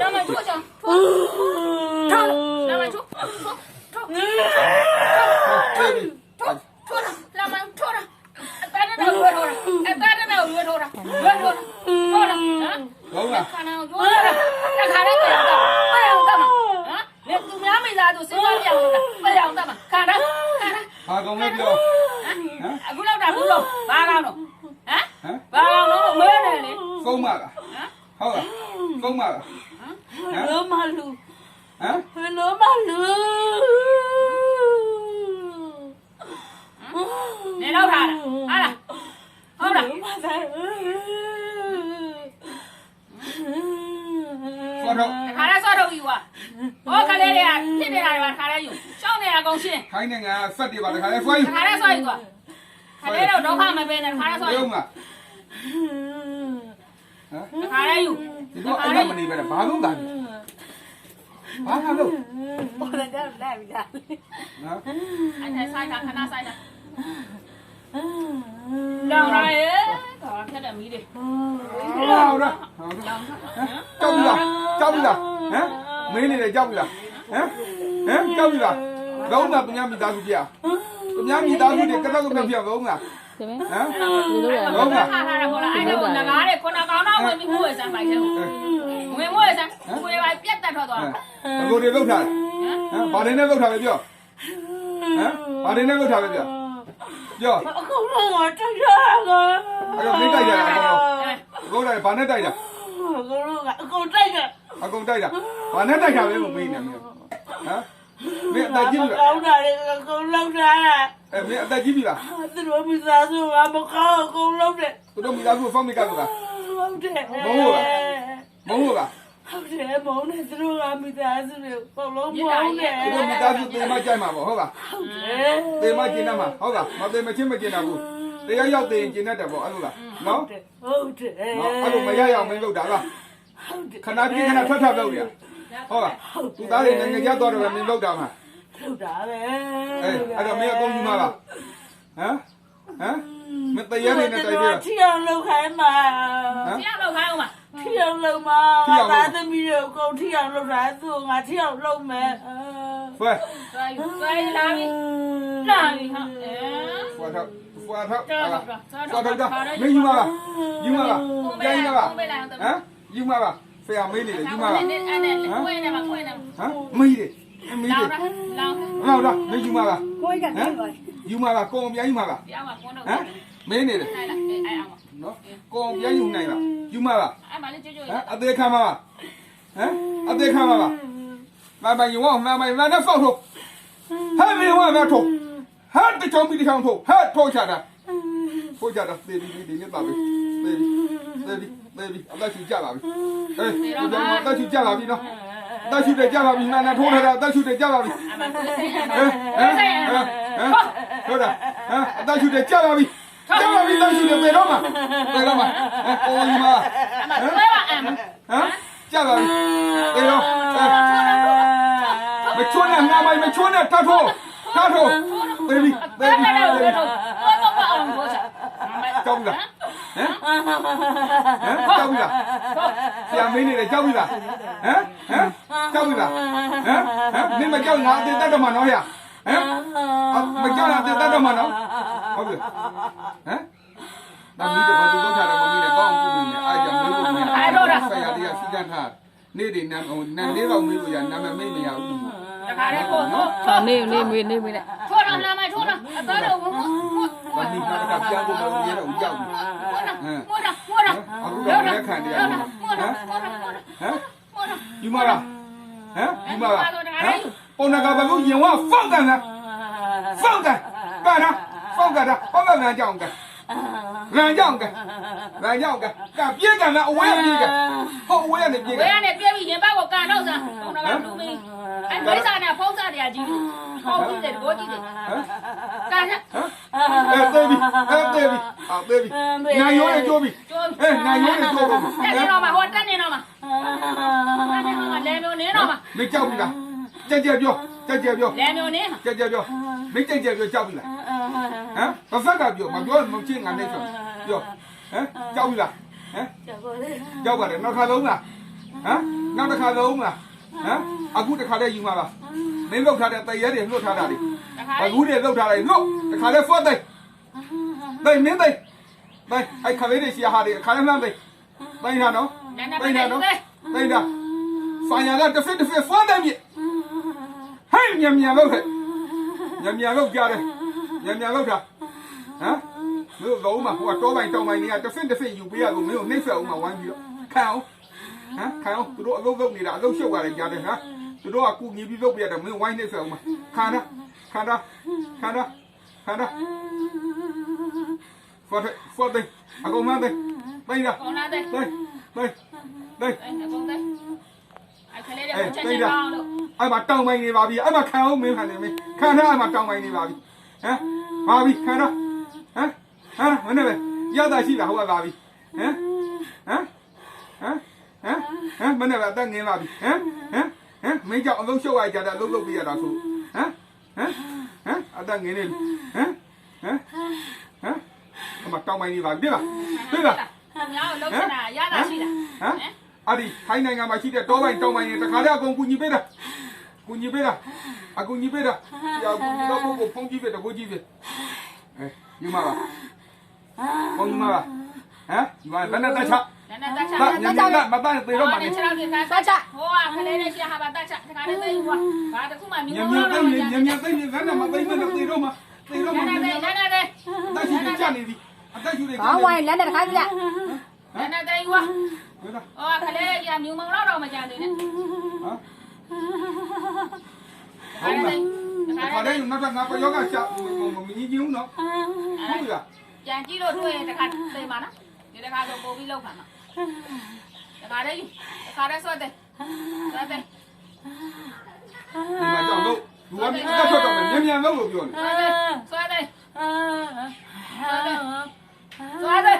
လာမချိုးချောင်းထိုးထိုးလာမချိုးထိုးထိုးဟုတ်ပြီထိုးလာမထိုးလာအတန်းနဲ့ရွေးထိုးတာအတန်းနဲ့ရွေးထိုးတာရွေးထိုးထိုးလာဟမ်လုံးလားခဏတော့ရွေးတာတခါလေးပြန်တော့ပြန်တော့မှာဟမ်လေသူများမိသားစုစဉ်းစားပြန်လို့ပြန်တော့မှာခါတာခါတာဟာကောင်လေးပြောအခုလောက်တာဘူးလို့ဘာကောင်းတော့ဟမ်ဟမ်ဘာကောင်းတော့မဲနေ လောမလူဟမ်လောမလူနေတော့ထားတာဟာလားဟုတ်လားမသာဆောတော့ခါရဆောတော့ယူပါဟောကလေးတွေကဖြစ်နေတာတွေပါခါရယူရှောင်းနေတာကုန်ရှင်းခိုင်းနေငါဆက်တွေပါခါရဆွဲယူခါရဆွဲယူသွားခါရတော့ဒုက္ခမပဲနဲ့ခါရဆွဲယူဟမ်ခါရယူ ဒီတော့အဲ့လိုမနေပဲနဲ့ဘာလို့တာဘာမှမလုပ်ပေါ်တယ်တော့လဲပြီလားနော်အဲ့ဒါဆိုင်တာခဏဆိုင်တာလောင်ရရဲ့ဒါဖြတ်တယ်မီးတွေလောင်ရကြောက်ပြီလားကြောက်ပြီလားဟမ်မင်းနေလေကြောက်ပြီလားဟမ်ဟမ်ကြောက်ပြီလားလုံးတာပညာမိသားစုပြပညာမိသားစုတွေကတော့ကတော့ပြအောင်လားဟမ်လုံးတာလုံးတာ ဝင်ပြီးကိုယ်ဝယ်စမ်းပိုက်တယ်ဝင်မို့ရစမ်းကိုယ်ပိုင်ပြတ်တက်ထွက်သွားတာအကိုတွေလောက်ထားဟမ်ဘာတွေနဲ့လောက်ထားပဲပြောဟမ်ဘာတွေနဲ့လောက်ထားပဲပြောပြောအခုတော့ငါတိုက်ရတာကအဲ့တော့မင်းတိုက်ရတာအကောင်အကောင်တိုက်ဘာနဲ့တိုက်တာအကောင်ကအကောင်တိုက်တာအကောင်တိုက်တာဘာနဲ့တိုက်တာပဲမမေးနဲ့မင်းဟမ်မင်းအသက်ကြီးပြီလားကောင်းတာလေအကောင်လောက်တာအဲမင်းအသက်ကြီးပြီလားသူတို့မိသားစုကမကောင်းအကောင်လောက်တယ်သူတို့မိသားစုဖောက်မိကကူလား ဟုတ်တယ်မဟုတ်လားမဟုတ်လားဟုတ်တယ်မုန်းတယ်သူတို့ကမိသားစုတွေပုံလုံးမုန်းတယ်သူတို့မိသားစုတေမကြိုက်မှာပေါ့ဟုတ်လားဟုတ်တယ်တေမကျင်တတ်မှာဟုတ်လားမတေမချင်းမကျင်တတ်ဘူးတရားရောက်တေရင်ကျင်တတ်တယ်ပေါ့အဲ့လိုလားနော်ဟုတ်တယ်ဟုတ်တယ်နော်အဲ့လိုမရရအောင်မင်းလုပ်တာလားဟုတ်တယ်ခဏပြင်းခဏထွက်ထွက်လုပ်ရဟုတ်လားသူသားတွေနိုင်ငံခြားသွားတယ်ပဲမင်းလုပ်တာမှာထုတ်တာပဲအေးအဲ့တော့မင်းအကုန်ယူမှာလားဟမ်ဟမ် မတရားနေနဲ့တိုက်တယ်ထီအောင်လောက်ခိုင်းမှာဟမ်။တရားလောက်ခိုင်းအောင်ပါထီအောင်လောက်မှာသာသမီးတို့ကုန်ထီအောင်လောက်တာသူငါထီအောင်လောက်မယ်ဖွယ်။သွားယူသွားယူလာပြီ။လာပြီဟာ။အဲဖွယ်ထောက်ဖွယ်ထောက်တော်ဟာတော့ဆောက်ထောက်တာမင်းယူမှာလားယူမှာလားပြန်ယူမှာလားဟမ်ယူမှာလားဆရာမေးနေတယ်ယူမှာလားအဲ့နဲ့ခွေးနေမှာခွေးနေမှာဟမ်မေးတယ်မေးလောတယ်င်းလောင်းဟုတ်လားမင်းယူမှာလားကိုယ်ကဟမ် ယူမှာလားကိုအောင်ပြန်ယူမှာလားတရားမှာကွန်းတော့ဟမ်မင်းနေတယ်အဲ့လားအဲ့အောင်နော်ကိုအောင်ပြန်ယူနိုင်လားယူမှာလားအဲ့မလေးကြွကြွဟမ်အသေးခံမှာလားဟမ်အသေးခံမှာလားမမယူအောင်မမမနဲ့ဖောက်ထုတ်ဟဲ့မင်းဝမ်းမထုတ်ဟဲ့တချောင်းပြီးတချောင်းထုတ်ဟဲ့ထုတ်ချတာထုတ်ချတာသေပြီဒီနေ့ပါပြီသေပြီသေပြီသေပြီအသက်ရှူကြပါပြီအေးဒီတော့အသက်ရှူကြပါပြီနော်အသက်ရှူတယ်ကြပါပြီနာနာထိုးထားတာအသက်ရှူတယ်ကြပါပြီအဲ့မလေးစိတ်ဟမ်ဟမ်ဟမ်ဟုတ်တာဟမ်အသက်ရှူတယ်ကြပါပြီကြပါပြီအသက်ရှူတယ်ပြေတော့မှာပြေတော့မှာဟမ်ကိုကြီးမအမခွေးပါအမဟမ်ကြပါပြီပြေတော့မချွန်းနဲ့ငါမိုင်မချွန်းနဲ့ထထိုးထထိုးပြေပြီပြေအဲ့ပြီဒါတော့တော့တော့တော့အောင်လို့ချက်ကြောက်ပြီလားဟမ်ဟမ်ကြောက်ပြီလားဆရာမင်းနေတယ်ကြောက်ပြီလားဟမ်ဟမ်ကြောက်ပြီလားဟမ်ဟမ်မင်းမကြောက်ငါအသေးတတ်တော့မှာနော်ဟဲ့ ဟမ်မကြောက်ရတဲ့တတ်တော့မှာနော်ဟုတ်ပြီဟမ်ဒါမိတဲ့ဘာသူတော့ထားတယ်မမိနဲ့ကောင်းဘူးနေအားကြောင့်မိဖို့နေအဲ့တော့ဆရာလေးကစီကန်းထားနေ့တွေနန်းနန်းလေးတော့မိလို့ရနံမမိတ်မရဘူးတခါလေးကိုတော့နေနေမေးနေမေးလိုက်ထိုးတော့နာမထိုးတော့အတော်တော့ဘူးဘာဒီကတော့ပြန်ဖို့မလုပ်ရတော့ကြောက်ဘူးဟမ်မောတာမောတာအခုတော့လက်ခံတယ်ဟမ်ဟမ်ယူမလားဟမ်ယူမလားဟမ် ပုံနကဘလို့ရင်ဝဖောက်ကန်လားဖောက်ကန်ကာတာဖောက်ကန်တာဟောကကန်ကြောင်ကန်ရန်ကြောင်ကန်ရန်ကြောင်ကန်ကပြေးကန်လားအဝေးပြေးကန်ဟောအဝေးကနေပြေးဝေးကန်ရနဲ့ပြည့်ပြီးရင်ဘက်ကိုကန်တော့စမ်းဟိုတော့လူမင်းအဲ့မိစားနဲ့ဖုံးစားတရားကြီးဟောကြည့်တယ်ကိုကြည့်တယ်ဟမ်ကန်ရအဲသေးပြီအဲသေးပြီအာသေးပြီနိုင်ရိုးနဲ့ကျိုးပြီကျိုးအဲနိုင်ရိုးနဲ့ကျိုးတော့တက်နေတော့မှာဟောတက်နေတော့မှာတက်နေတော့မှာလဲမျိုးနေတော့မှာမကြောက်ပြီလား ကြက်ကြက်ပြောကြက်ကြက်ပြောလဲမျိုးနေကြက်ကြက်ပြောမကြက်ကြက်ပြောကြောက်ပြီလားဟမ်ဘာဖက်ကပြောမပြောမချင်းငါနဲ့ဆိုပြောဟမ်ကြောက်ပြီလားဟမ်ကြောက်ပါလေကြောက်ပါတယ်နောက်ခါလုံးလားဟမ်နောက်တစ်ခါလုံးမလားဟမ်အခုတစ်ခါတည်းယူမှာပါမင်းလုတ်ထားတဲ့တရဲတွေလွတ်ထားတာတွေတခါဘကူတွေလုတ်ထားတယ်လွတ်တစ်ခါတည်းဖွက်သိသိမင်းသိသိအဲ့ခလေးတွေရှိဟာတွေခါလေးမှန်းသိသိတာနော်နန်းနန်းသိပဲတာနော်နော်သိတာဆိုင်ရကတစ်ဖက်တစ်ဖက်ဖွက်တယ်မြေ ဟဲ့မြန်မြန်လုတ်ခဲ့မြန်မြန်လုတ်ကြတယ်မြန်မြန်လုတ်တာဟမ်မင်းလုံးမဟိုကတော့ပိုင်တောင်းပိုင်နေကတစ်ဖက်တစ်ဖက်ယူပေးရလို့မင်းတို့နှိမ့်ဆက်အောင်မဝိုင်းပြီးတော့ခံအောင်ဟမ်ခံအောင်သူတို့အလုပ်လုပ်နေတာအလုပ်ရှုပ်ရတယ်ကြားတယ်ဟာသူတို့ကကုညီပြီးလုပ်ပြရတယ်မင်းဝိုင်းနေဆက်အောင်မခံတာခံတာခံတာခံတာဖော်တယ်ဖော်တယ်အကောင်မတဲ့ပိန်တာကောင်းလာတဲ့ပိန်ပိန်ပိန်အဲ့ကောင်းတဲ့အဲ့ခလေးတွေကိုချက်ချင်းကောင်းလို့ အဲ့မှာတောင်းပိုင်နေပါပြီအဲ့မှာခံအောင်မင်းခံနေမင်းခံတာအဲ့မှာတောင်းပိုင်နေပါပြီဟမ်ပါပြီခံတာဟမ်ဟမ်မနေ့ပဲရတာရှိတာဟုတ်ပါပြီဟမ်ဟမ်ဟမ်ဟမ်ဟမ်မနေ့ကအသက်ငင်းပါပြီဟမ်ဟမ်ဟမ်မင်းကြောင့်အလုံးရှုပ်ရကြတာအလုံးလုပ်ပြရတာဆိုဟမ်ဟမ်ဟမ်အသက်ငင်းနေဟမ်ဟမ်ဟမ်အမတောင်းပိုင်နေပါပြီပြလားပြလားငါ့ကိုလုံးချတာရတာရှိတာဟမ်အဲ့ဒီထိုင်းနိုင်ငံမှာရှိတဲ့တောပိုင်တောင်းပိုင်နေတခါတည်းအကုန်ကူညီပေးတာ ကူညီပေးတာအကူညီပေးတာကြာကူညီတော့ကိုဖုန်းကြည့်ပြတော့ကိုကြည့်ပြအဲယူမှာပါဖုန်းယူမှာပါဟမ်ယူမှာဘယ်နဲ့တက်ချနန်းနန်းတက်ချတာညညမတန်းသေးတော့မှနေနေချောင်းတင်တက်ချဟိုကခလေးတွေရှိဟာပါတက်ချတခါလေးသိဟိုကဘာတခုမှမြင်ညလို့ညတော့သိတော့နေညညသိနေကနမသိနေသေးတော့မှသေးတော့မှနန်းနန်းနန်းနန်းတဲ့တက်ရှိချနေပြီအတက်ရှိနေခေါင်းဝိုင်းလက်နဲ့တစ်ခါကြည့်နန်းနန်းတဲ့ဟိုဟဲ့လားဟိုကခလေးတွေရှိမြုံမောင်တော့မကြသေးနဲ့ဟမ် တခါလေးခါတဲ့နောက်ထပ်ငါပယောကချမမင်းကြီးဦးနော်ဟုတ်လားပြန်ကြည့်လို့တွေ့ရင်တခါသိမှာနော်ဒီတခါဆိုပို့ပြီးလောက်ခါမှာတခါလေးတခါလေးဆွတ်တယ်ဆွတ်တယ်ဒီမှာကြောက်လို့လူကတက်ထွက်တော့မြန်မြန်လို့လို့ပြောနေဆွတ်တယ်ဆွတ်တယ်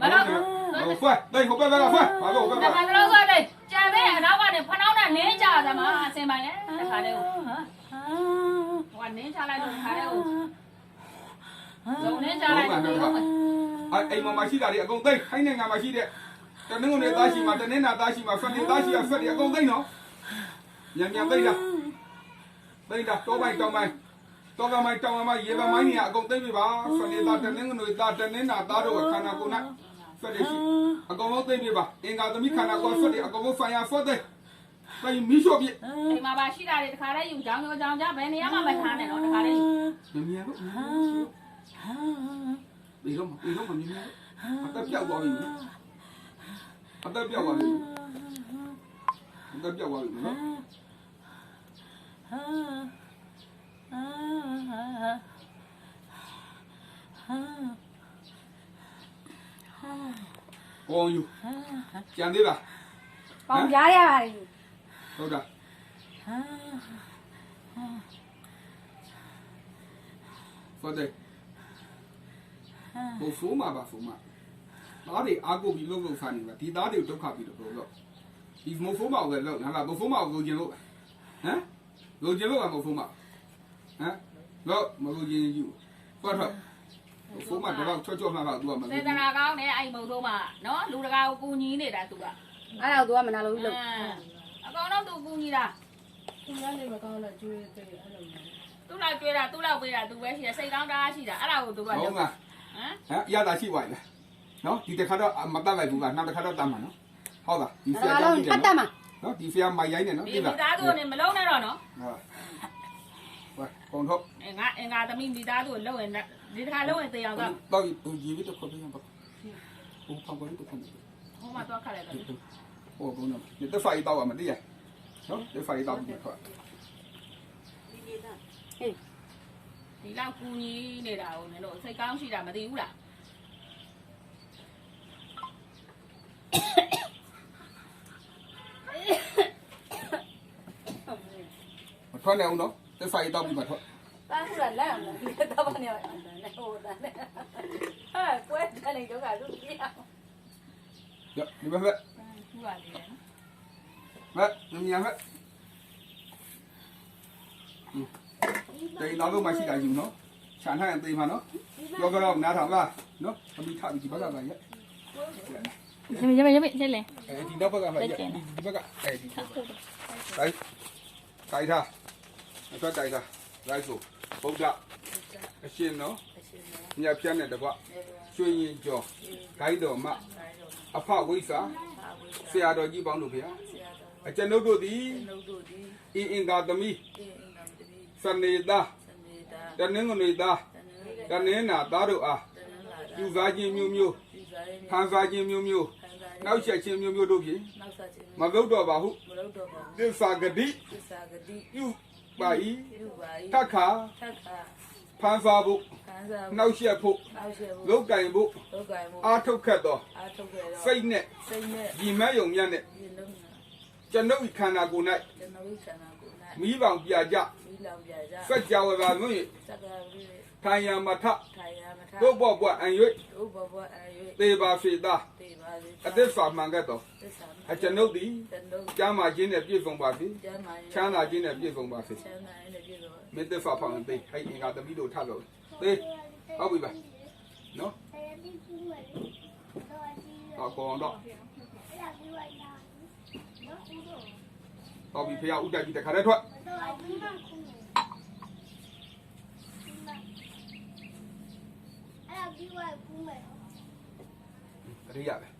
မလို့ဟိုဖွက်တိတ်ဟိုဘက်ကဖွက်ဘာလို့ဟိုဘတက်ကခါတော့ဆွတ်တယ်ကြံတဲ့အနောက်ကနေဖနှောင်း နဲ့နင်းကြသမှာအစင်ပိုင်လေတခါလေးဟိုကနင်းချလိုက်လို့တခါလေးဟိုဇုံနင်းချလိုက်လို့အဲ့အိမ်မှာမရှိတာတွေအကုန်သိခိုင်းနိုင်ငံမှာရှိတဲ့တနင်္ဂနွေသားရှိမှာတနင်္လာသားရှိမှာဖက်နေသားရှိရဖက်တွေအကုန်သိနော်ညံညံသိတာသိတာတော့ပိုင်တောင်းပိုင်တော့ကမိုင်တောင်းမိုင်ရေပမိုင်းနေအကုန်သိပြီပါဖက်နေသားတနင်္ဂနွေသားတနင်္လာသားတို့ခန္ဓာကိုယ်နဲ့ဖက်တွေရှိအကုန်လုံးသိပြီပါအင်္ဂါသမီးခန္ဓာကိုယ်ဖက်တွေအကုန်လုံးဖိုင်ယာဖက်တွေ တိုင်မီရှို့ပြအိမ်မှာပါရှိတာတွေတခါလေးယူကြောင်းကြောင်းကြောင်းကြဘယ်နေရာမှမထားနဲ့နော်တခါလေးညံညံလို့ဒီတော့ဒီတော့မမြင်ဘူးအသက်ပြောက်သွားပြီအသက်ပြောက်သွားပြီအသက်ပြောက်သွားပြီနော်ကောင်းယူကြံသေးလား။ပေါင်ပြားရပါတယ် ဟုတ်တာဟုတ်တယ်ဘို့ဖူးမှာပါဖူးမှာသားတွေအားကိုပြီးလှုပ်လှုပ်စားနေတာဒီသားတွေကိုဒုက္ခပြီးတော့လို့ဒီမို့ဖူးမှာပဲလို့ငါကဘို့ဖူးမှာကိုလိုချင်လို့ဟမ်လိုချင်လို့ကမို့ဖူးမှာဟမ်လို့မလိုချင်ယူဖတ်တော့ဖူးမှာတော့ချောချောမှာပါသူကမလိုစေတနာကောင်းနဲ့အဲ့မုံတို့မှာနော်လူတကာကိုကူညီနေတာသူက။အဲ့ဒါကို तू ကမနာလို့လို့ အကောင်တော့သူကူညီတာသူများနေမကောင်းလို့ကျွေးတယ်အဲ့လိုမျိုးသူ့လောက်ကျွေးတာသူ့လောက်ပေးတာသူပဲရှိတယ်စိတ်ကောင်းတာရှိတာအဲ့ဒါကိုသူကဟုတ်လုပ်လားဟမ်ဟမ်ရတာရှိပါလားနော်ဒီတစ်ခါတော့မတတ်လိုက်ဘူးကနောက်တစ်ခါတော့တတ်မှာနော်ဟုတ်လားဒီ။ဆရာအဲ့ဒါကြောလုံးင့်ဒီအတ်တတ်မှာနော်ဒီဆရာမိုင်ရိုင်းနေနော်ဒီဒီမိလားသားစုနဲ့မလုံးနဲ့တော့နော်ဟုတ်ဝါကုန်တော့အင်္ဂါအင်္ဂါသမီးမိသားစုကိုလုံးရင်ဒီတစ်ခါလုံးရင်တေအောင်တော့တော့ဒီကြီးပြီးတော့ခေါ်ပြန်ပါဟိုဖောက်ကတော့ခေါ်နေဟိုမှာတော့ခက်လိုက်တော့ ဟိုကုန်တော့ဒီတက်ဖိုင်တော့မတည့်ရနော်တက်ဖိုင်တော့ပြီးခေါ်ဒီလောက်ကူညီနေတာကိုနင်တို့စိတ်ကောင်းရှိတာမသိဘူးလားမထွက်နိုင်အောင်နော်တက်ဖိုင်တော့ပြီးမှထွက်။တန်းခုကလက်အောင်လို့ဒီတော့ဘာနေလဲ။ဟိုတန်းနဲ့။ဟာကွဲတယ်လေတော့ကသူပြအောင်ရဒီဘက် ဘက်ထူပါလေနော်ဘက်ညညဘက်ဒီနောက်တော့မရှိတာယူနော်ခြံထားရင်သေးမှာနော်ပြောကြတော့နားထောင်လားနော်အမိထပြီးဒီဘက်ကပါရက်ရမရမရမချက်လေအဲဒီနောက်ဘက်ကမှဒီဒီဘက်ကအဲဒီတိုင်းတိုင်းထားအထွက်တိုင်းထားလိုက်ဆိုဗုဒ္ဓအရှင်နော်ညဖြတ်နဲ့တကွရွှေရင်ကျော်ဂိုင်းတော်မအဖဝိစာ ဆရာတော်ကြီးပေါင်းတို့ဗျာအကျွန်ုပ်တို့သည်နှုတ်တို့ဒီအင်းအင်္ဂါသမီးအင်းအင်းတော်တည်းစနေသားစနေတာတနင်္ဂနွေသားတနင်္လာတနင်္နာသားတို့အားတနင်္လာယူစားခြင်းမျိုးမျိုးဒီဇိုင်းခံစားခြင်းမျိုးမျိုးခံစားနောက်ဆက်ခြင်းမျိုးမျိုးတို့ဖြင့်နောက်ဆက်ခြင်းမကုတ်တော့ပါဟုမလုပ်တော့ပါသစ္စာဂတိသစ္စာဂတိပြုပါ၏ပြုပါ၏တက္ခာထက်ခါ ဖန်စားဖို့ခံစားနောက်ဆက်ဖို့နောက်ဆက်ဖို့လုတ်ကင်ဖို့လောက်ကံမှုအာထုတ်ခတ်သောအားထုတ်ကြတော့စိတ်နဲ့စိတ်နဲ့ဒီမဲ့ယုံမြတ်နဲ့ဒီလုံးနဲ့ကျွန်ုပ်ဤခန္ဓာကိုယ်၌ကျွန်တော်ခန္ဓာကိုယ်၌မိဘောင်ပြကြမိလောင်ပြကြစัจ java ဘာလို့စက္ကရာဝိ ထိုင်ရမထထိုင်ရမထတို့ဘောဘွားအံ၍တို့ဘဘအရွေသေပါစေသာတေပါစေအသစ္စာမှန်ကဲ့သောသစ္စာအကျွန်ုပ်သည်ကျွန်တော်ကျမ်းမာခြင်းနဲ့ပြည့်စုံပါစေကျမ်းမာရေးချမ်းသာခြင်းနဲ့ပြည့်စုံပါစေချမ်းသာရေးနဲ့ပြည့်စုံပါမေတ္တာဖောင်းရင်သိဟိုက်အင်္ဂါသမီးတို့ထလို့သိဟုတ်ပြီပါနော်အကောင်တော့ဟုတ်ပြီဖေရဥတိုက်ပြီးတခါတည်းထွက် တတိယပဲ